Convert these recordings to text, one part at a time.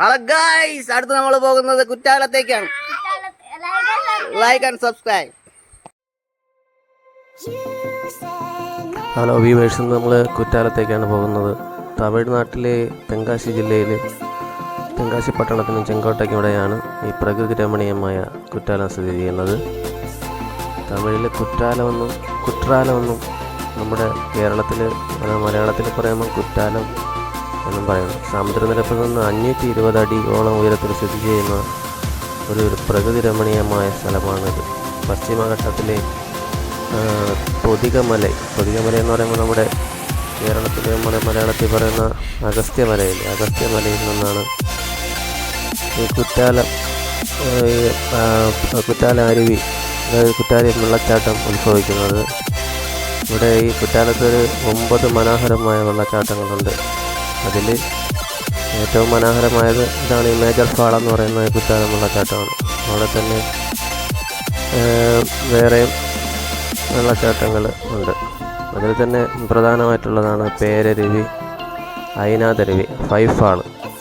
Hello guys അടുത്ത് നമ്മൾ പോകുന്നത് കുറ്റാലത്തേക്കാണ്. Like and subscribe hello viewers നമ്മൾ കുറ്റാലത്തേക്കാണ് പോകുന്നത്. തമിഴ്നാട്ടിലെ തെങ്കാശി ജില്ലയിൽ തെങ്കാശി പട്ടണത്തിനും ചെങ്കോട്ടയ്ക്കും ഇവിടെയാണ് ഈ പ്രകൃതി രമണീയമായ കുറ്റാലം സ്ഥിതി ചെയ്യുന്നത്. തമിഴിൽ കുറ്റാലമെന്നും കുറ്റാലമെന്നും നമ്മുടെ കേരളത്തിൽ മലയാളത്തിൽ പറയുമ്പോൾ കുറ്റാലം എന്നും പറയുന്നു സമുദ്രനിരപ്പിൽ നിന്ന് അഞ്ഞൂറ്റി ഇരുപത് അടിയോളം ഉയരത്തിൽ സ്ഥിതി ചെയ്യുന്ന ഒരു പ്രകൃതി രമണീയമായ സ്ഥലമാണിത്. പശ്ചിമഘട്ടത്തിലെ പൊതികമല പൊതികമല എന്ന് പറയുമ്പോൾ നമ്മുടെ കേരളത്തിൽ നമ്മുടെ മലയാളത്തിൽ പറയുന്ന അഗസ്ത്യമലയിൽ അഗസ്ത്യമലയിൽ നിന്നാണ് ഈ കുറ്റാലം കുറ്റാല അരുവി അതായത് കുറ്റാലി വെള്ളച്ചാട്ടം ഉത്ഭവിക്കുന്നത്. ഇവിടെ ഈ കുറ്റാലത്തൊരു ഒമ്പത് മനോഹരമായ വെള്ളച്ചാട്ടങ്ങളുണ്ട്. അതിൽ ഏറ്റവും മനോഹരമായത് ഇതാണ് ഈ മേജർ ഫാൾ എന്ന് പറയുന്ന കുറ്റാലം വെള്ളച്ചാട്ടമാണ് അവിടെ തന്നെ വേറെയും വെള്ളച്ചാട്ടങ്ങൾ ഉണ്ട്. അതിൽ തന്നെ പ്രധാനമായിട്ടുള്ളതാണ് പേരരുവി അയിനാതരുവി ഫൈഫാൾ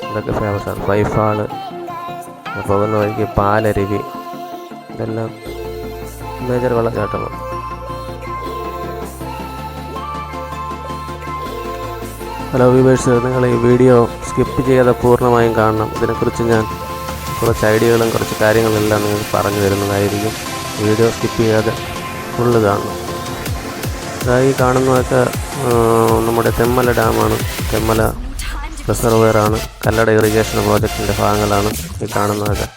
ഇതൊക്കെ ഫേമസാണ് ഫൈഫാൾ പോകുന്ന വഴിക്ക് പാലരുവി. ഇതെല്ലാം മേജർ വെള്ളച്ചാട്ടമാണ് ഹലോ വ്യൂവേഴ്സ് നിങ്ങൾ ഈ വീഡിയോ സ്കിപ്പ് ചെയ്യാതെ പൂർണമായും കാണണം. ഇതിനെക്കുറിച്ച് ഞാൻ കുറച്ച് ഐഡിയകളും കുറച്ച് കാര്യങ്ങളെല്ലാം നിങ്ങൾക്ക് പറഞ്ഞു തരുന്നതായിരിക്കും. വീഡിയോ സ്കിപ്പ് ചെയ്യാതെ ഫുള്ള് കാണണം. അതായി കാണുന്നതൊക്കെ നമ്മുടെ തെമ്മല ഡാമാണ്. തെമ്മല റിസർവെയറാണ് കല്ലട ഇറിഗേഷൻ പ്രോജക്റ്റിന്റെ ഭാഗങ്ങളാണ് ഈ കാണുന്നതൊക്കെ.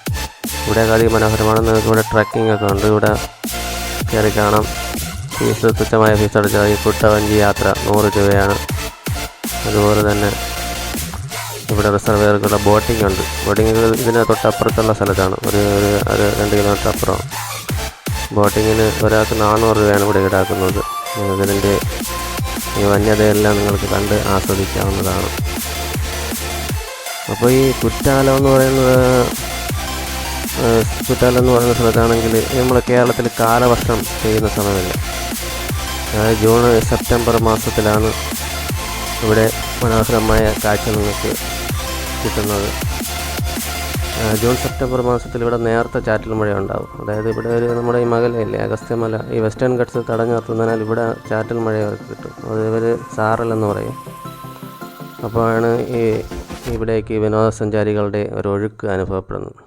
ഇവിടെ അതിമനോഹരമാണ് നിങ്ങൾക്ക് ഇവിടെ ട്രക്കിംഗ് ഒക്കെ ഉണ്ട്. ഇവിടെ കയറി കാണാം. ഫീസ് തുച്ഛമായ ഫീസ് അടച്ചാൽ ഈ കുട്ടവഞ്ചി യാത്ര നൂറ് രൂപയാണ്. അതുപോലെ തന്നെ ഇവിടെ റിസർവെയർക്കുള്ള ബോട്ടിംഗ് ഉണ്ട്. ബോട്ടിംഗ് ഇതിന് തൊട്ടപ്പുറത്തുള്ള സ്ഥലത്താണ്. ഒരു ഒരു രണ്ട് കിലോമീറ്റർ അപ്പുറം. ബോട്ടിങ്ങിന് ഒരാൾക്ക് നാനൂറ് രൂപയാണ് ഇവിടെ ഈടാക്കുന്നത്. ഇതിന്റെ ഈ വന്യതയെല്ലാം നിങ്ങൾക്ക് കണ്ട് ആസ്വദിക്കാവുന്നതാണ്. അപ്പോൾ ഈ കുറ്റാലം എന്ന് പറയുന്നത് കുറ്റാലം എന്ന് പറയുന്ന സ്ഥലത്താണെങ്കിൽ നമ്മൾ കേരളത്തിൽ കാലവർഷം ചെയ്യുന്ന സമയമില്ല? അതായത് ജൂൺ സെപ്റ്റംബർ മാസത്തിലാണ് ഇവിടെ മനോഹരമായ കാഴ്ച നിങ്ങൾക്ക് കിട്ടുന്നത്. ജൂൺ സെപ്റ്റംബർ മാസത്തിൽ ഇവിടെ നേരത്തെ ചാറ്റൽ മഴ ഉണ്ടാവും അതായത് ഇവിടെ ഒരു നമ്മുടെ ഈ മകലയില്ലേ അഗസ്ത്യമല ഈ വെസ്റ്റേൺ ഘട്ട്സ് തടഞ്ഞു നിർത്തുന്നതിനാൽ ഇവിടെ ചാറ്റൽ മഴ കിട്ടും. അത് ഇവർ സാറൽ എന്ന് പറയും. അപ്പോഴാണ് ഈ ഇവിടേക്ക് വിനോദസഞ്ചാരികളുടെ ഒരു ഒഴുക്ക് അനുഭവപ്പെടുന്നത്.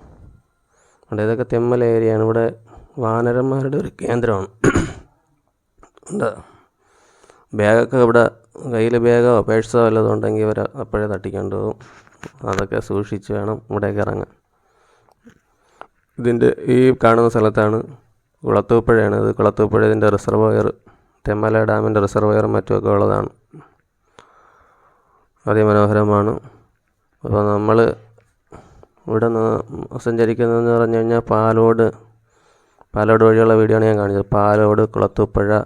അതുകൊണ്ട് ഇതൊക്കെ തെമ്മല ഏരിയയാണ്. ഇവിടെ വാനരന്മാരുടെ ഒരു കേന്ദ്രമാണ്. ഉണ്ട് ബാഗൊക്കെ ഇവിടെ കയ്യിൽ ബാഗോ പേഴ്സോ വല്ലതും ഉണ്ടെങ്കിൽ ഇവർ അപ്പോഴേ തട്ടിക്കൊണ്ട് പോകും അതൊക്കെ സൂക്ഷിച്ച് വേണം ഇവിടേക്ക് ഇറങ്ങാൻ. ഇതിന്റെ ഈ കാണുന്ന സ്ഥലത്താണ് കുളത്തൂപ്പുഴയാണ്. ഇത് കുളത്തൂപ്പുഴ ഇതിന്റെ റിസർവോയർ തെമ്മല ഡാമിന്റെ റിസർവോയറും മറ്റുമൊക്കെ ഉള്ളതാണ്. അതിമനോഹരമാണ്. അപ്പോൾ നമ്മൾ ഇവിടെ നിന്ന് സഞ്ചരിക്കുന്നതെന്ന് പറഞ്ഞു കഴിഞ്ഞാൽ പാലോട് പാലോട് വഴിയുള്ള വീഡിയോ ആണ് ഞാൻ കാണിച്ചത്. പാലോട് കുളത്തൂപ്പുഴ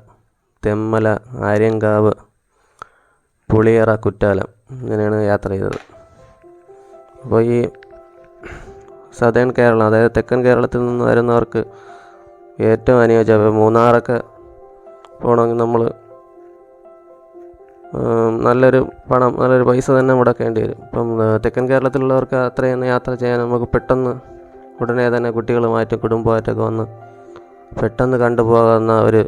തെമ്മല ആര്യങ്കാവ് പുളിയറ കുറ്റാലം ഇങ്ങനെയാണ് യാത്ര ചെയ്തത്. അപ്പോൾ ഈ സദേൺ കേരളം അതായത് തെക്കൻ കേരളത്തിൽ നിന്ന് വരുന്നവർക്ക് ഏറ്റവും അനുയോജ്യം മൂന്നാറൊക്കെ പോകണമെങ്കിൽ നമ്മൾ നല്ലൊരു പണം നല്ലൊരു പൈസ തന്നെ മുടക്കേണ്ടി വരും. ഇപ്പം തെക്കൻ കേരളത്തിലുള്ളവർക്ക് അത്രയൊന്നും യാത്ര ചെയ്യാൻ നമുക്ക് പെട്ടെന്ന് ഉടനെ തന്നെ കുട്ടികളുമായിട്ടും കുടുംബമായിട്ടൊക്കെ വന്ന് പെട്ടെന്ന് കണ്ടുപോകുന്ന ഒരു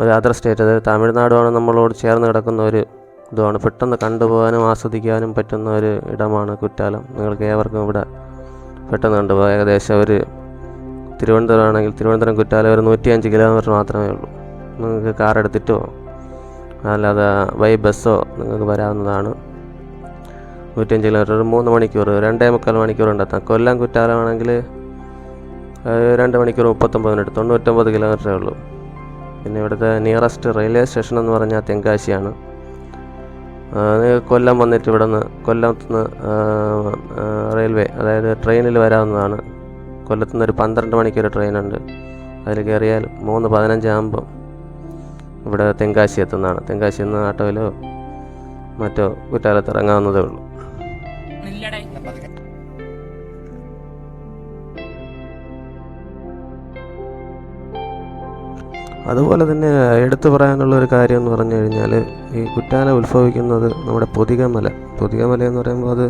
ഒരു അതർ സ്റ്റേറ്റ് അതായത് തമിഴ്നാടുമാണ് നമ്മളോട് ചേർന്ന് കിടക്കുന്ന ഒരു ഇതുമാണ്. പെട്ടെന്ന് കണ്ടുപോകാനും ആസ്വദിക്കാനും പറ്റുന്ന ഒരു ഇടമാണ് കുറ്റാലം. നിങ്ങൾക്ക് ഏവർക്കും ഇവിടെ പെട്ടെന്ന് കണ്ടുപോകാം. ഏകദേശം ഒരു തിരുവനന്തപുരം ആണെങ്കിൽ തിരുവനന്തപുരം കുറ്റാലം ഒരു നൂറ്റിയഞ്ച് കിലോമീറ്റർ മാത്രമേ ഉള്ളൂ. നിങ്ങൾക്ക് കാർ എടുത്തിട്ടോ അല്ലാതെ വൈ ബസ്സോ നിങ്ങൾക്ക് വരാവുന്നതാണ്. നൂറ്റഞ്ച് കിലോമീറ്റർ ഒരു മൂന്ന് മണിക്കൂർ രണ്ടേ മുക്കാൽ മണിക്കൂർ ഉണ്ടെത്താം കൊല്ലം കുറ്റാലമാണെങ്കിൽ രണ്ട് മണിക്കൂർ മുപ്പത്തൊമ്പത് മിനിറ്റ് തൊണ്ണൂറ്റൊമ്പത് കിലോമീറ്ററേ ഉള്ളൂ. പിന്നെ ഇവിടുത്തെ നിയറസ്റ്റ് റെയിൽവേ സ്റ്റേഷൻ എന്ന് പറഞ്ഞാൽ തെങ്കാശിയാണ്. കൊല്ലം വന്നിട്ട് ഇവിടെ നിന്ന് കൊല്ലത്ത് നിന്ന് റെയിൽവേ അതായത് ട്രെയിനിൽ വരാവുന്നതാണ്. കൊല്ലത്ത് നിന്ന് ഒരു പന്ത്രണ്ട് മണിക്കൊരു ട്രെയിനുണ്ട്. അതിൽ കയറിയാൽ മൂന്ന് പതിനഞ്ചാകുമ്പോൾ ഇവിടെ തെങ്കാശി എത്തുന്നതാണ്. തെങ്കാശി നിന്ന് ആട്ടോയിലോ മറ്റോ കുറ്റാലത്ത് ഇറങ്ങാവുന്നതേ ഉള്ളൂ. അതുപോലെ തന്നെ എടുത്തു പറയാനുള്ള ഒരു കാര്യം എന്ന് പറഞ്ഞു കഴിഞ്ഞാൽ ഈ കുറ്റാന ഉത്ഭവിക്കുന്നത് നമ്മുടെ പൊതികമല. പൊതികമല എന്ന് പറയുമ്പോൾ അത്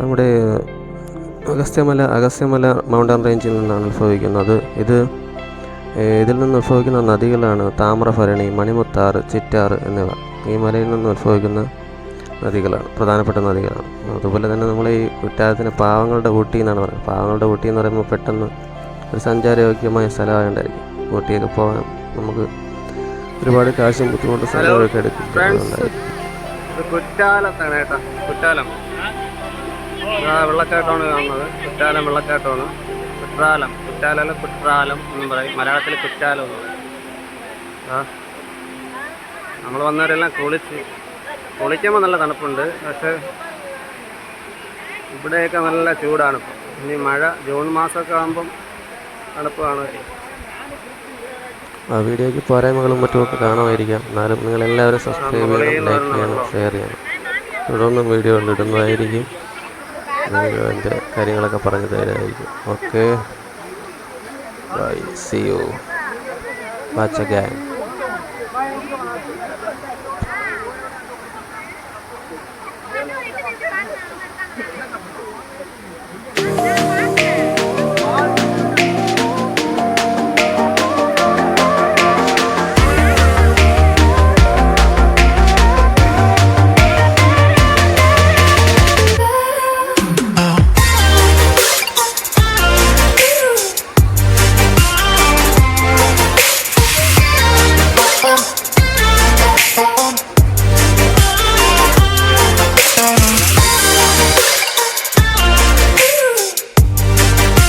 നമ്മുടെ അഗസ്ത്യമല അഗസ്ത്യമല മൗണ്ടൻ റേഞ്ചിൽ നിന്നാണ് ഉത്ഭവിക്കുന്നത്. ഇത് ഇതിൽ നിന്ന് ഉത്ഭവിക്കുന്ന നദികളാണ് താമ്രഭരണി മണിമുത്താറ് ചിറ്റാർ എന്നിവ. ഈ മലയിൽ നിന്ന് ഉത്ഭവിക്കുന്ന നദികളാണ് പ്രധാനപ്പെട്ട നദികളാണ്. അതുപോലെ തന്നെ നമ്മൾ ഈ കുറ്റാലത്തിന് പാവങ്ങളുടെ ഊട്ടി എന്നാണ് പറയുന്നത്. പാവങ്ങളുടെ ഊട്ടി എന്ന് പറയുമ്പോൾ പെട്ടെന്ന് ഒരു സഞ്ചാരയോഗ്യമായ സ്ഥലമായോണ്ടായിരിക്കും. ഊട്ടിയൊക്കെ പോകാൻ നമുക്ക് ഒരുപാട് കാശും ബുദ്ധിമുട്ടും സ്ഥലങ്ങളൊക്കെ എടുക്കുന്നുണ്ടായിരിക്കും ഇത് കുറ്റാലത്താണ് കേട്ടോ. കുറ്റാലം. വെള്ളച്ചാട്ടമാണ് കാണുന്നത്. കുറ്റാലം വെള്ളച്ചാട്ടമാണ്. കുറ്റാലം. കുറ്റാലം കുറ്റാലം എന്നും പറയും. മലയാളത്തിൽ കുറ്റാലം എന്ന് പറയും. ആ. നമ്മൾ വന്നവരെല്ലാം കുളിച്ച് കുളിക്കുമ്പോൾ നല്ല തണുപ്പുണ്ട്. പക്ഷേ ഇവിടെയൊക്കെ നല്ല ചൂടാണ് ഇപ്പം. ഇനി മഴ ജൂൺ മാസമൊക്കെ ആകുമ്പം തണുപ്പ് കാണുമായിരിക്കും. ആ വീഡിയോയ്ക്ക് പോരായ്മകളും മറ്റുമൊക്കെ കാണുമായിരിക്കാം. എന്നാലും നിങ്ങളെല്ലാവരും സബ്സ്ക്രൈബ് ചെയ്യണം ലൈക്ക് ചെയ്യണം ഷെയർ ചെയ്യണം. തുടർന്നും വീഡിയോകൾ ഇടുന്നതായിരിക്കും നിങ്ങൾ എന്റെ കാര്യങ്ങളൊക്കെ പറഞ്ഞു തരായിരിക്കും okay bye see you watch a gang